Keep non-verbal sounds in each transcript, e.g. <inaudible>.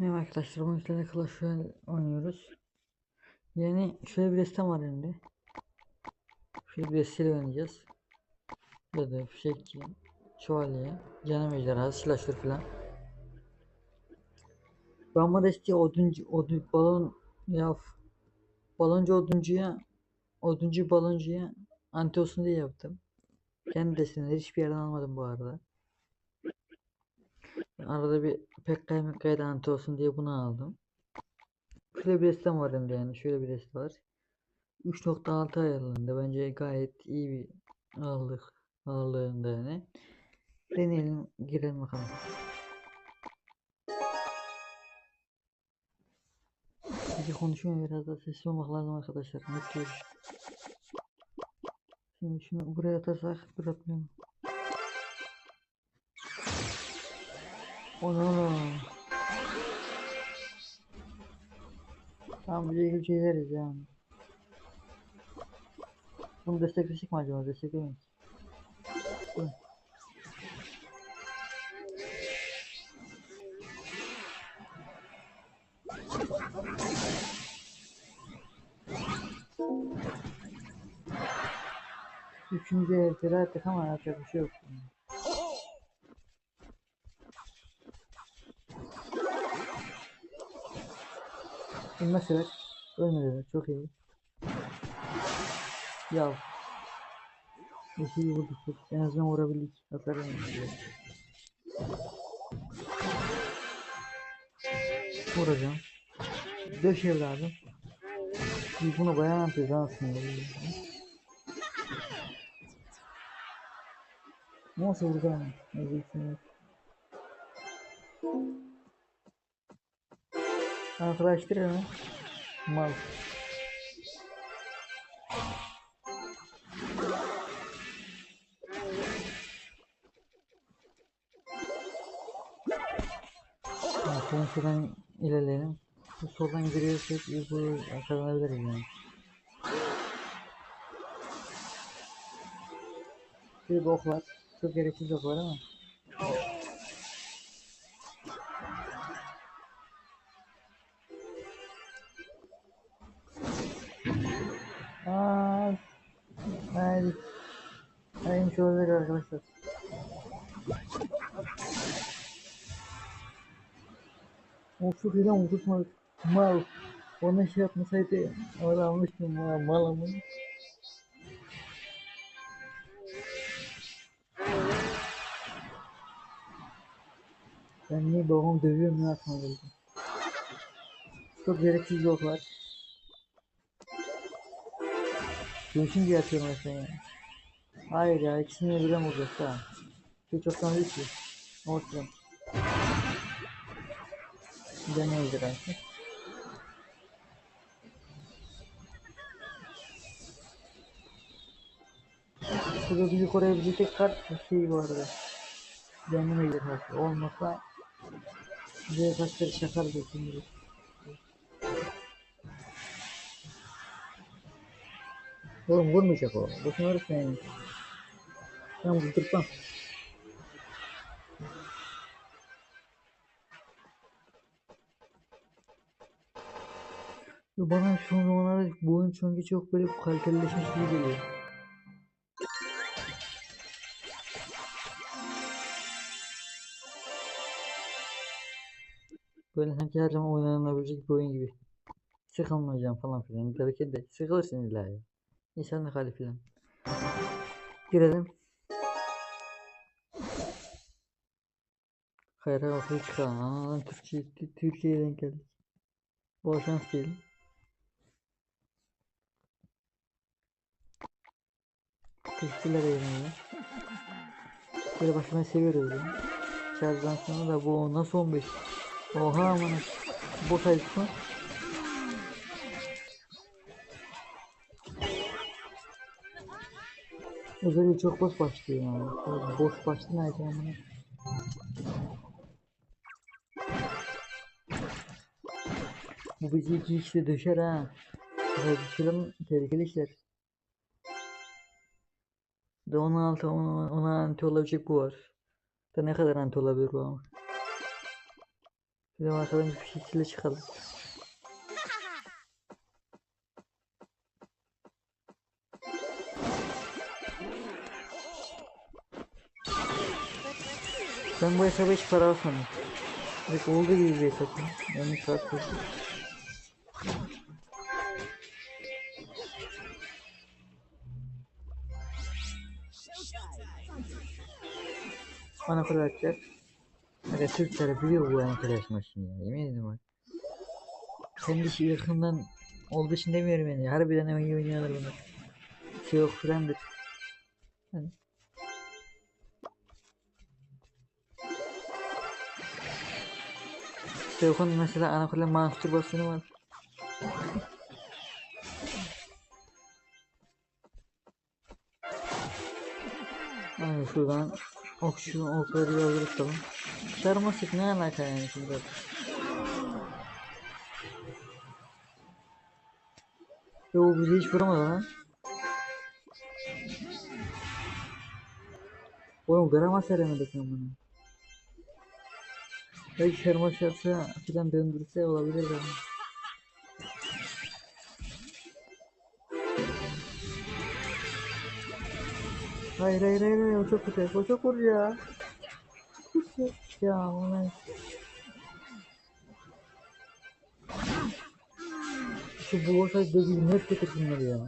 Merhaba arkadaşlar, bugün sizlerle Clash Royale oynuyoruz. Yani şöyle bir destem var elimde. Şöyle bir desteğiyle oynayacağız. Böyle fişek, şövalye, canım ejderha, silahşır falan. Ben bu desteği oduncu, odun, balon, ya baloncu oduncuya, oduncu baloncuya anti olsun diye yaptım. Kendi desteğini hiçbir yerden almadım bu arada. Arada bir Pekka'ya Mekka'ya da anti olsun diye bunu aldım. Şöyle bir destem var hem yani. Şöyle bir destem var. 3.6 ayarlarında bence gayet iyi bir aldık ağırlığında yani. Deneyelim girelim bakalım. Peki konuşmuyor biraz da sesli olmak lazım arkadaşlar. Diyoruz? Şimdi şunu buraya atarsak dur atmıyorum. Onu Tamam bize ilgili şeyleriz yani. Bunu desteklesek mi acaba? Desteklemeyin. Dur. Üçüncü evleri attık ama yapacak bir şey yok. Bununla sever. Ölmediler. Çok iyi. Ya. Yeşil vurduk. En azından vurabildik. Atarım. Vuracağım. Döş evladım. Biz bunu bayağı yapıyoruz aslında. Nasıl vuracağım? Ne diyeceksiniz? Arkadaşlar hemen. Mal. Evet, ben şuradan ilerleyelim. Bu soldan giriyorsak bu kazanabiliriz yani. Bir bok var. Çok gereksiz bok var ama. Çok lan unutmadık. Mal. Ona şey yapmasaydı öyle almıştım mal ama. Ben niye babam dövüyorum ya aklıma geldi. Çok gereksiz yok var. Göğsün diye atıyorum ben ya. Hayır ya ikisini birden vuracak ha. Şu çoktan değil ki. Olsun. Deneyebilir artık. Şurada bizi koruyabilecek kart bir şey. Kendime gelir artık. Olmasa bize kaç kere şakar bekliyoruz. Oğlum vurmayacak o. Boşuna öğretmeyin. Ben vurdurtmam. Bana son zamanlarda bu oyun sanki çok böyle kalitelileşmiş gibi geliyor. Böyle sanki her zaman oynanabilecek bir oyun gibi. Sıkılmayacağım falan filan derken de sıkılırsın illa ya. İnsanlık hali filan. Girelim. Hayra ortaya çıkalım. Aa, Türkiye, Tü- Türkiye'ye denk geldik. Bol şans diyelim. Teşekkürler yayınlayın. Böyle başlamayı seviyoruz ya. Sonra da bu nasıl 15? Oha aman. Bot ayısı? Özellikle çok boş başlıyor yani. Boş başlı nerede yani? Bu bizi iki işte döşer ha. Film tehlikeli işler. Da 16 ona, ona anti olabilecek bu var. Da ne kadar anti olabilir bu ama. Bir de arkadan bir şekilde çıkalım. Ben bu hesaba hiç para almadım. Direkt olduğu gibi bir hesap. ya. Yanlış para atacak. Aga Türkler biliyor bu arkadaş maçını ya. Yemin ederim bak. Kendi işi yakından olduğu için demiyorum yani. Harbiden iyi oynuyorlar bunlar. Şey yok filandır. Hani. Seyok'un mesela ana mastürbasyonu var. Aynen şuradan okşu okları yollayalım. Sarmasık ne alaka yani şimdi? Yo bizi hiç vuramadı lan. Oğlum grama seremedik ben bunu. Belki sarmaş yapsa filan döndürse olabilir de. Hayır hayır hayır hayır çok kötü o çok vur ya. Kötü. Ya ulan. Şu bu olsaydı dediğim hep getirsinler ya.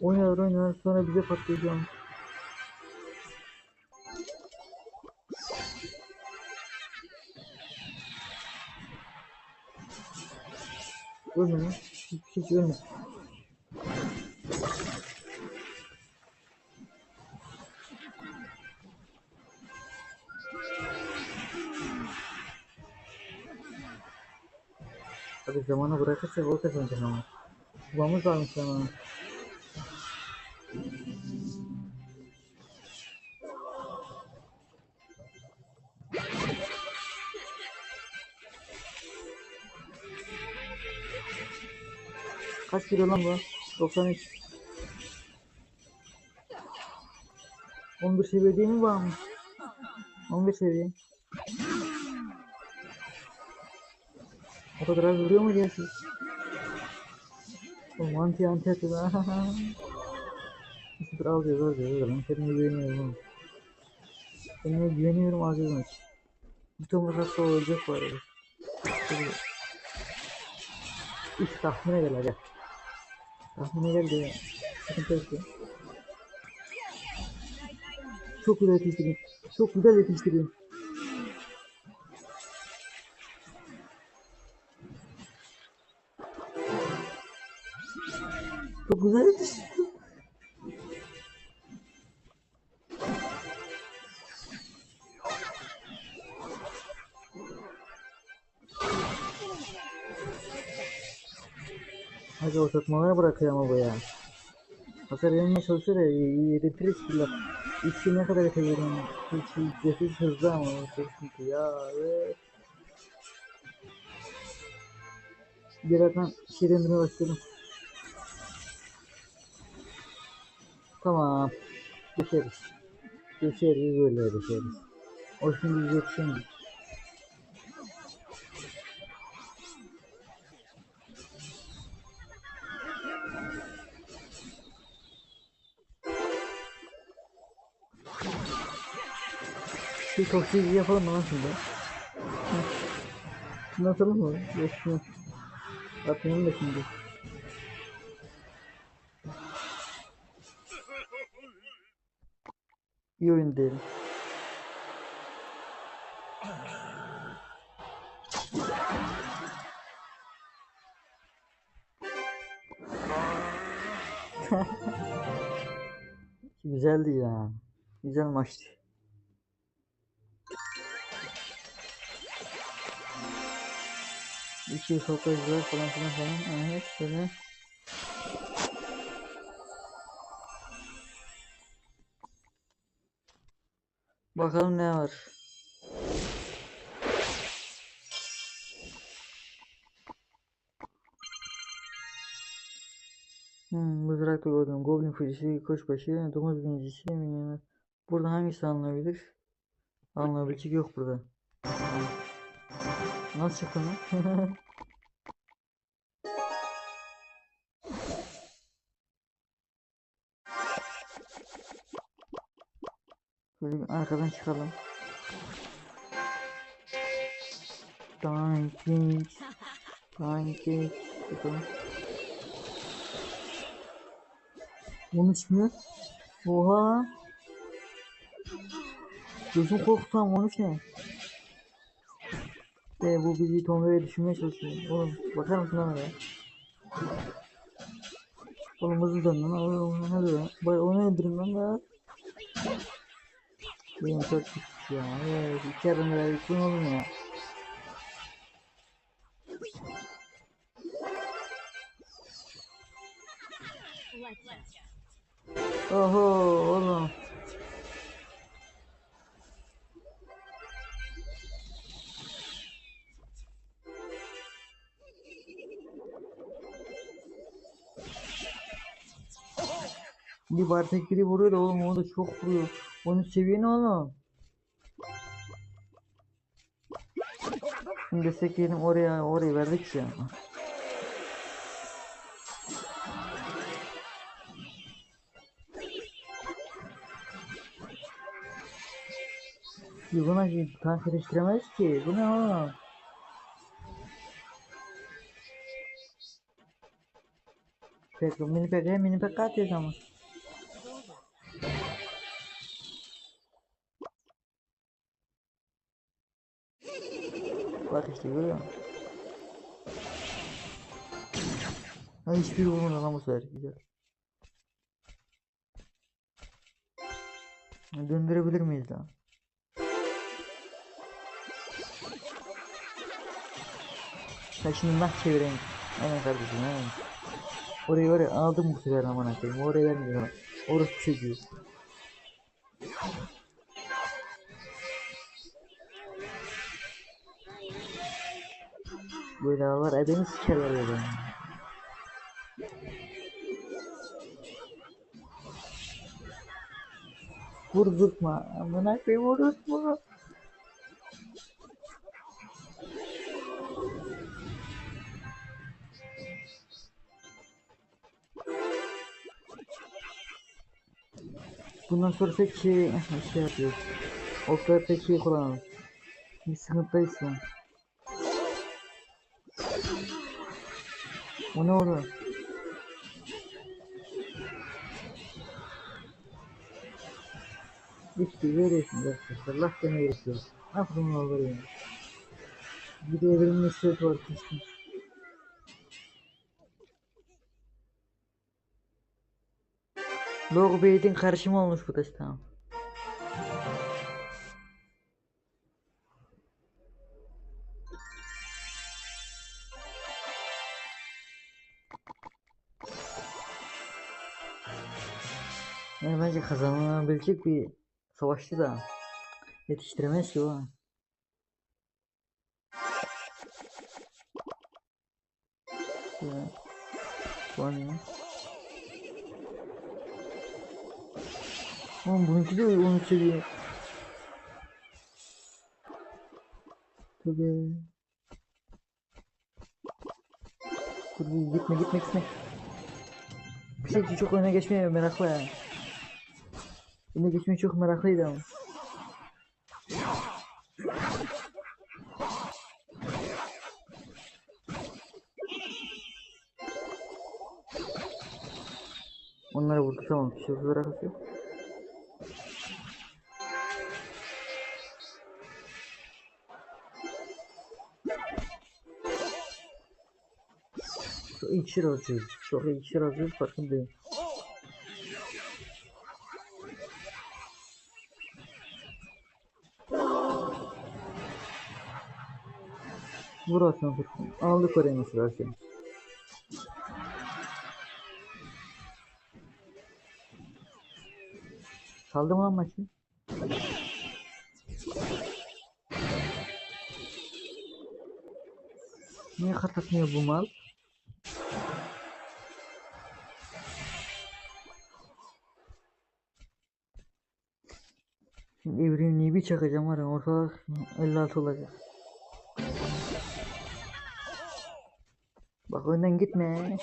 Oynar oynar sonra bize patlayacağım. Ölme lan. Hiç, hiç ölme. Bırakırsak o kazanacak ama. Kulağımız varmış zamanı. Kaç kilo lan bu? 93. 11 seviye değil mi varmış? 11 seviye. O kadar az vuruyor mu diye siz? Oğlum anti anti atıyor. <laughs> Sıfır al diyor, al diyor. Ben kendime güveniyorum oğlum. Kendime güveniyorum azizim. Bir tomruk hasta olacak bu arada. Üç tahmine gel hadi. Tahmine gel de. Sıkıntı yok. Çok güzel yetiştirdim. Çok güzel yetiştirdim. Çok güzel yetiştirdim. Hadi o satmalara bırakıyor ama bu ya. Hasar yenmeye çalışıyor ya yedirir skiller. İçki ne kadar yetebilirim. Hiç nefis hızlı ama çok sıkıntı ya. Evet. Birazdan şirindirmeye başladım. Tamam. Geçeriz. Geçeriz böyle geçeriz. O şimdi yetişemedik. Şu toksiyi yapalım mı lan şimdi? Şunu atalım mı? Yok. Atmayalım da şimdi. İyi oyun diyelim. <laughs> Güzeldi ya. Güzel maçtı. İki toplayıcılar falan filan falan. Evet şöyle. Bakalım ne var. Hmm, mızraklı goblin, goblin fıcısı, koçbaşı, domuz binicisi, minyonlar. Burada hangisi alınabilir? Alınabilecek yok burada. Nasıl çıktı lan? <laughs> Şöyle bir arkadan çıkalım. Danking. Danking. Bakalım. 13 mü? Oha. Gözüm korktu ama 13 ne? De bu bizi Tonga'ya düşürmeye çalışıyor. Oğlum bakar mısın lan ya? Oğlum hızlı dön lan. Oğlum hadi lan. Bak onu öldürün lan ya. Benim çok kötü ya. Evet, iki adım daha yıkın oğlum ya. Oho oğlum. Bir bardak biri vuruyor oğlum o da çok vuruyor. Onun seviye ne oğlum? Şimdi destekleyelim oraya orayı verdik ya. Şey tank yetiştiremeyiz ki. Bu ne oğlum? Peki mini pek mini pek atıyoruz ama. İşte görüyor musun? Ha hiçbir vurmadı lan bu sefer. Güzel. Döndürebilir miyiz daha? Ha şimdi nah çevireyim. Aynen kardeşim aynen. Orayı oraya aldım bu sefer aman akıyım. Oraya vermiyorum. Orası çocuğu. Böyle ağlar ebeni sikerler böyle. Vurdurtma. Amına koyayım vurdurtma. Bundan sonra tek şey, şey yapıyoruz. Okları tek kullanalım. Bir sıkıntıdayız O ne oldu? İşte veriyorsun arkadaşlar. Allah seni veriyor. Aklım olur yani. Bir de evrimin işleri var kesin. Logo Bait'in karışımı olmuş bu da tamam. Kazanılabilecek bir savaştı da yetiştiremez ki o. Ya. Bu ne? Oğlum bununki de onu seviye. Tabii. Dur gitme gitme gitme. Bir şey çok öne geçmeye meraklı ya. Öne geçmeye çok meraklıydı ama. Onlara vurdu tamam. Bir şey olarak atıyor. Çok iksir harcıyoruz. Çok iksir harcıyoruz farkındayım. Vur Hasan. Aldık oraya mesela seni. Saldı mı lan maçı? Niye katlatmıyor bu mal? Şimdi evrimliği bir çakacağım var ya ortalık 56 olacak. Bak önden gitme.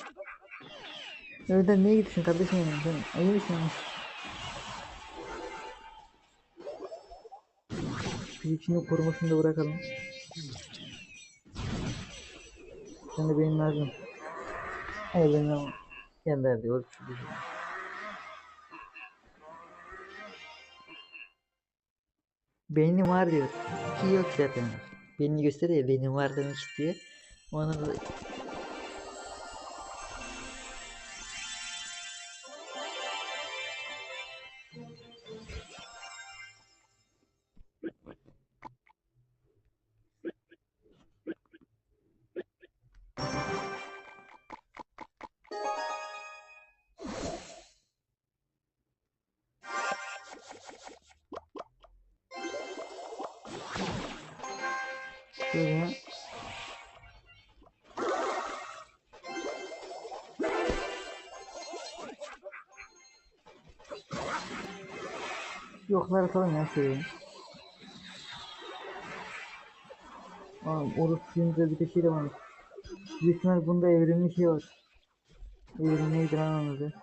Önden niye gidiyorsun kardeşim benim? Sen iyi misin? İçini korumasını da bırakalım. Sen de benim lazım. Hayır benim lazım. Gönder diyor. Beynim var diyor. Ki yok zaten. Beni gösteriyor benim var demek istiyor. Ona da şöyle Yoklar atalım ya şöyle. Aa, orası suyunda bir de şey de var. Büyük bunda evrimli şey var. Evrim neydi lan onun adı?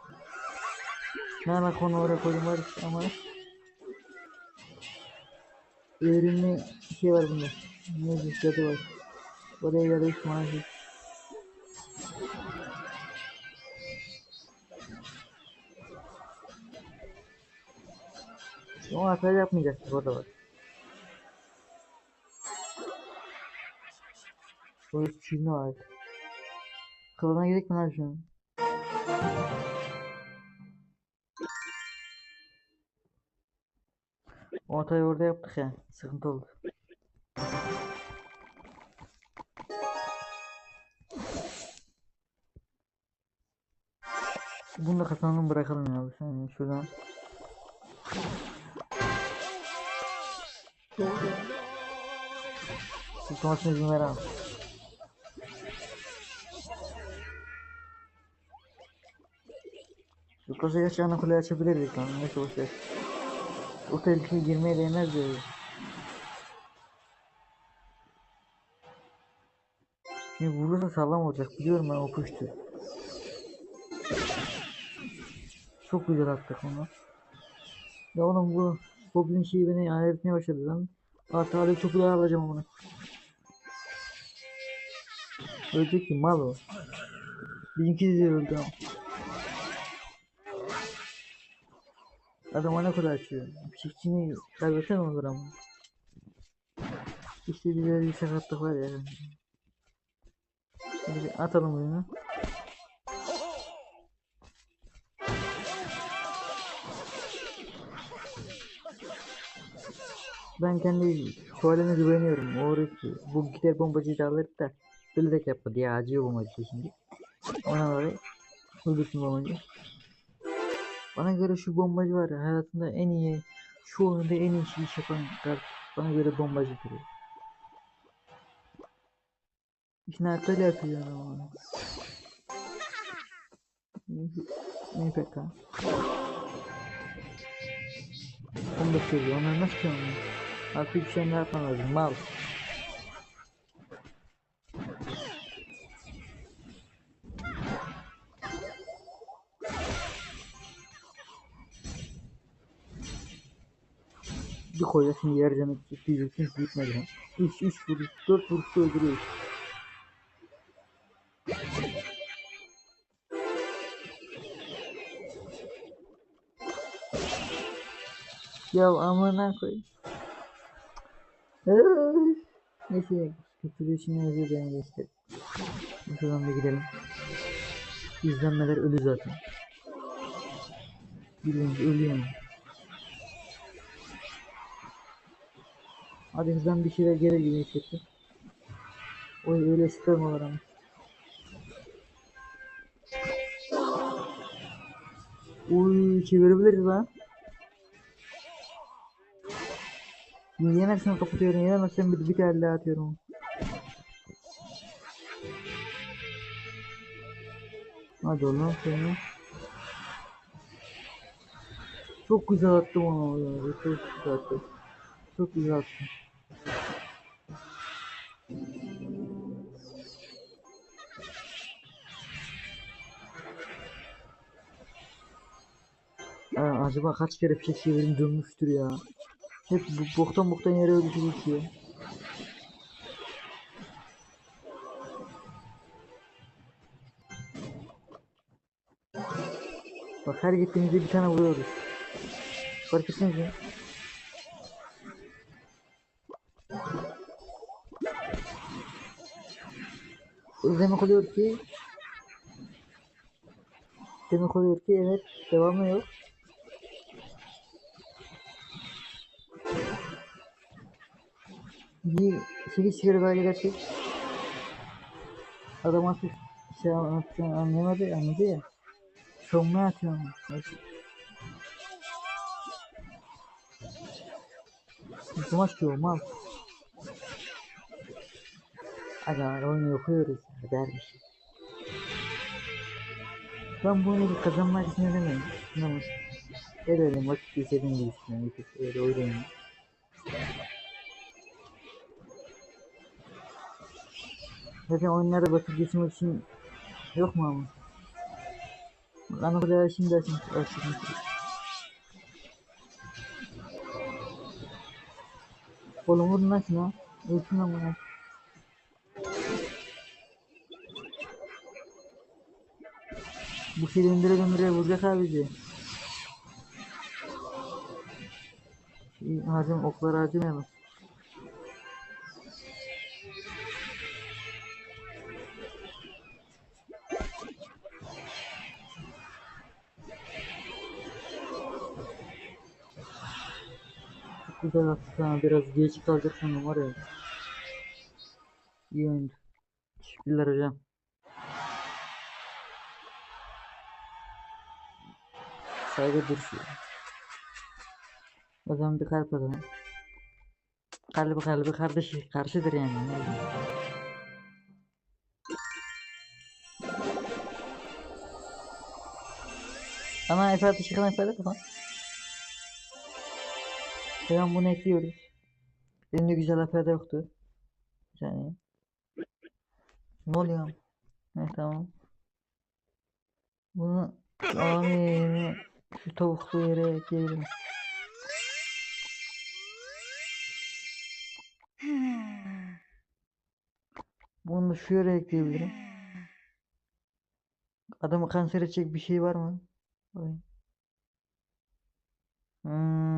Ne alaka onu oraya koydum var ama Evrimli şey var bunda. Neydi cadı var. Oraya yarayış maalesef. O hata yapmayacaktık o da var. Orası Çinli var. Kılına gerek mi lan şu an? O hatayı orada yaptık ya. Sıkıntı oldu. Bunu da kazanalım bırakalım ya. Bir saniye şuradan. Tutmasına izin veremem. Yukarıya geç ana kuleyi açabilirdik lan. Neyse boşver. O tehlikeye girmeye değmez diyor. Şimdi vurursa sağlam olacak. Biliyorum ben o kuştu. Çok güzel attık onu. Ya oğlum bu Goblin şeyi beni ayar etmeye başladı lan. Artı alev topu daha alacağım onu. Ölecek ki mal o. Bizimki de öldü ama. Adam ana kadar açıyor. Çiftçini kaybetsen olur ama. İşte bir bir sakatlık var ya. Bir atalım oyunu. Ben kendi şövaleme güveniyorum. Orası bu gider bombacıyı da alır da böyle de yapmadı ya acıyor bombacı şimdi. Ona göre öldürsün bombacı. Bana göre şu bombacı var ya hayatında en iyi şu oyunda en iyi iş yapan kart bana göre bombacı duruyor. İşini haritalı yapıyor ama. Onu da söylüyor. Onlar nasıl ki? Artık bir şey yapmam lazım. Mal. Bir koyacaksın yer canı diyeceksin gitmedi lan. 3 3 vuruş 4 vuruşta öldürüyor. Ya amına koy. Neyse kötülüğü için özür gençler. Şuradan bir gidelim. İzlenmeler ölü zaten. Bildiğiniz ölüyor mu? Hadi hızdan bir şeyler gelir gibi hissettim. O öyle sperm olur ama. Uy çevirebiliriz lan. Yenersen kapatıyorum, yenemezsen bir, bir tane daha atıyorum. Hadi oğlum seni. Çok güzel attım onu. Çok güzel attım. Çok güzel attım. Aa, acaba kaç kere fişek çevirim dönmüştür ya. Hep bu boktan boktan yere ki ya. Bak her gittiğimizde bir tane vuruyoruz. Fark ettiniz mi? Demek oluyor ki Demek oluyor ki evet devamı yok. Bir 8 kere daha gidersek Adam artık şey anlatacağını anlayamadı anladı ya. Savunmaya atıyor ama. Neyse. Kim atıyor mal. Aga oyunu okuyoruz dermiş. Ben bu oyunu kazanmak için ödemiyorum. Anlamış. Gel öyle vakit geçirdim gibisinden. Öyle oynayayım. Zaten oyunlarda vakit geçirmek için yok mu ama? Bak ana kadar şimdi açın. Açın. Oğlum vurun lan şuna. Ölsün lan bana. Bu şey döndüre döndüre vuracak abici. İyi, Harcam okları harcamayalım. Güzel sana biraz geç kalacak sandım var ya. İyi oyundu. Teşekkürler hocam. Saygı duruşu. O zaman bir kalp atalım. Kalbi kalbi kardeşi karşıdır yani. ne bileyim. Ana Efe ateşi kan. Tamam bunu ekliyoruz. Elimde güzel Efe'de yoktu. Bir saniye. Ne oluyor? Evet tamam. Bunu abi şu tavuklu yere ekleyebilirim. Bunu şu yere ekleyebilirim. Adamı kanser edecek bir şey var mı? Hmm,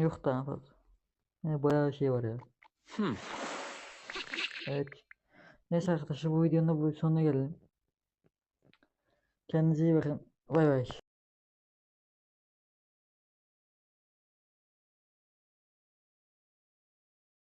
yok daha fazla. Yani bayağı şey var ya. Hmm. Evet. Neyse arkadaşlar bu videonun da bu sonuna gelelim. Kendinize iyi bakın. Bay bay.